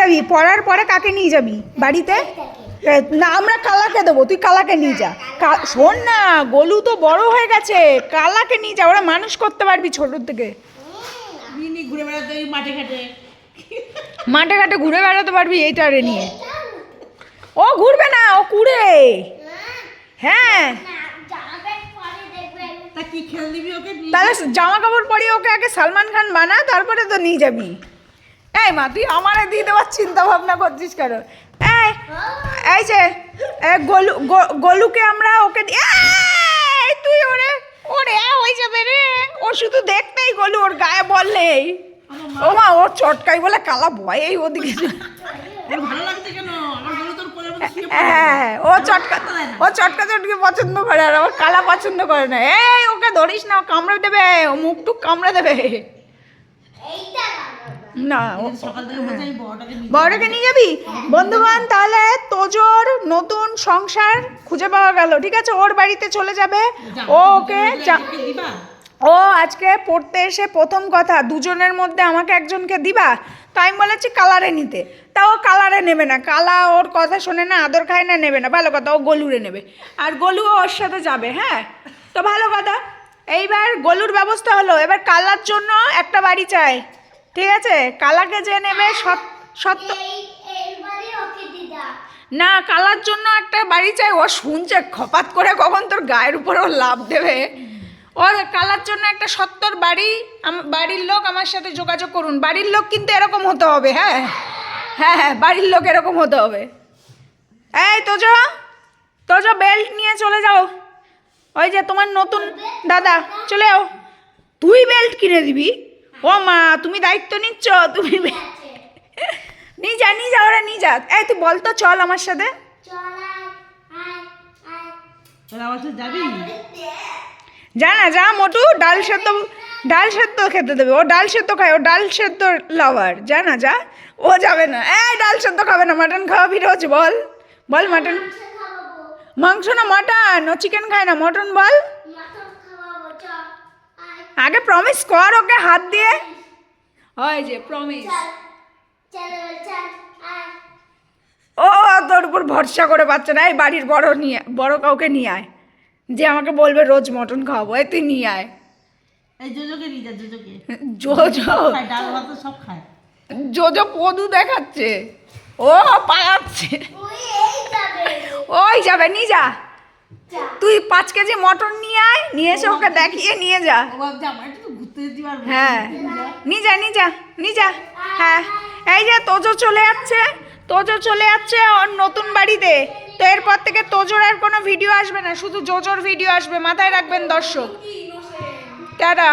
যাবি পড়ার পরে কাকে নিয়ে যাবি? বাড়িতে? না আমরা কালাকে দেবো তুই কালাকে নিয়ে যা। শোন না গলু তো বড় হয়ে গেছে কালাকে নিয়ে যা ওরা মানুষ করতে পারবি ছোট থেকে। ঘুরে বেড়াতে মাঠে ঘাটে। মাঠে ঘাটে ঘুরে বেড়াতে পারবি এইটারে নিয়ে। ও ঘুরবে না ও কুড়ে। হ্যাঁ। তাহলে জামা কাপড় পরিয়ে ওকে আগে সালমান খান বানা তারপরে তো নিয়ে যাবি। এই মা তুই আমারে দিয়ে দেওয়ার চিন্তা ভাবনা করছিস কেন? এই এই যে এ, গলু গলুকে আমরা ওকে তুই ওরে ওরে হয়ে যাবে রে ও শুধু দেখতেই গলু ওর গায়ে বল নেই। ও মা ওর চটকাই বলে কালা ভয় এই ওদিকে পড়ে। হ্যাঁ ও চটকা ও চটকা চটকি পছন্দ করে আর আমার কালা পছন্দ করে না। এই ওকে ধরিস না ও কামড়ে দেবে ও মুখ টুক কামড়ে দেবে। না বড়টাকে নিয়ে যাবি। বন্ধুগণ তাহলে তোজোর নতুন সংসার খুঁজে পাওয়া গেল ঠিক আছে? ওর বাড়িতে চলে যাবে। ও ওকে ও আজকে পড়তে এসে প্রথম কথা দুজনের মধ্যে আমাকে একজনকে দিবা? তো আমি বলেছি কালারে নিতে। তা ও কালারে নেবে না। কালা ওর কথা শোনে না আদর খায় না নেবে না। ভালো কথা ও গলুরে নেবে। আর গলুও ওর সাথে যাবে হ্যাঁ? তো ভালো কথা। এইবার গলুর ব্যবস্থা হলো। এবার কালার জন্য একটা বাড়ি চাই। ঠিক আছে? কালাকে যে নেবে সত্য না, কালার জন্য একটা বাড়ি চাই। ও শুনছে, খপাত করে কখন তোর গায়ের উপর লাভ দেবে। ওর কালার জন্য একটা সত্তর বাড়ি বাড়ির লোক আমার সাথে যোগাযোগ করুন। বাড়ির লোক কিন্তু এরকম হতে হবে হ্যাঁ? হ্যাঁ হ্যাঁ বাড়ির লোক এরকম হতে হবে। এই, তোজো তোজো বেল্ট নিয়ে চলে যাও। ওই যে তোমার নতুন দাদা, চলে যাও তুই বেল্ট কিনে দিবি? ও মা তুমি দায়িত্ব নিচ্ছ? তুমি নিয়ে যা নিয়ে যা ওরা নিয়ে যা। এই তুই বল তো চল আমার সাথে। যা না যা মোটু ডাল সেদ্ধ ডাল সেদ্ধ খেতে দেবে। ও ডাল সেদ্ধ খায় ও ডাল সেদ্ধ লাভার যা না যা। ও যাবে না। এই ডাল সেদ্ধ খাবে না মাটন খাওয়াবি রোজ বল। বল মাটন। মাংস না মাটন? ও চিকেন খায় না মটন বল। আগে প্রমিস কর ওকে হাত দিয়ে। হয় যে প্রমিস ও তোর উপর ভরসা করে পাচ্ছে না এই বাড়ির বড় নিয়ে বড় কাউকে নিয়ে আয়। যে আমাকে বলবে রোজ মটন খাওয়াবো এই তুই নিয়ে আয়। পদু দেখাচ্ছে। ও পালাচ্ছে। ওই যাবে নিয়ে যা। তুই পাঁচ কেজি মটন নিয়ে আয় নিয়ে এসে ওকে দেখিয়ে নিয়ে যা। ও ভাবছে আমার একটু তো ঘুরতে যেতে পারব। হ্যাঁ। নিয়ে যা নিয়ে যা নিয়ে যা। হ্যাঁ। এই যে তোজো চলে যাচ্ছে তোজো চলে যাচ্ছে ওর নতুন বাড়িতে। তো এরপর থেকে তোজোর আর কোনো ভিডিও আসবে না শুধু জোজোর ভিডিও আসবে মাথায় রাখবেন দর্শক। টাটা।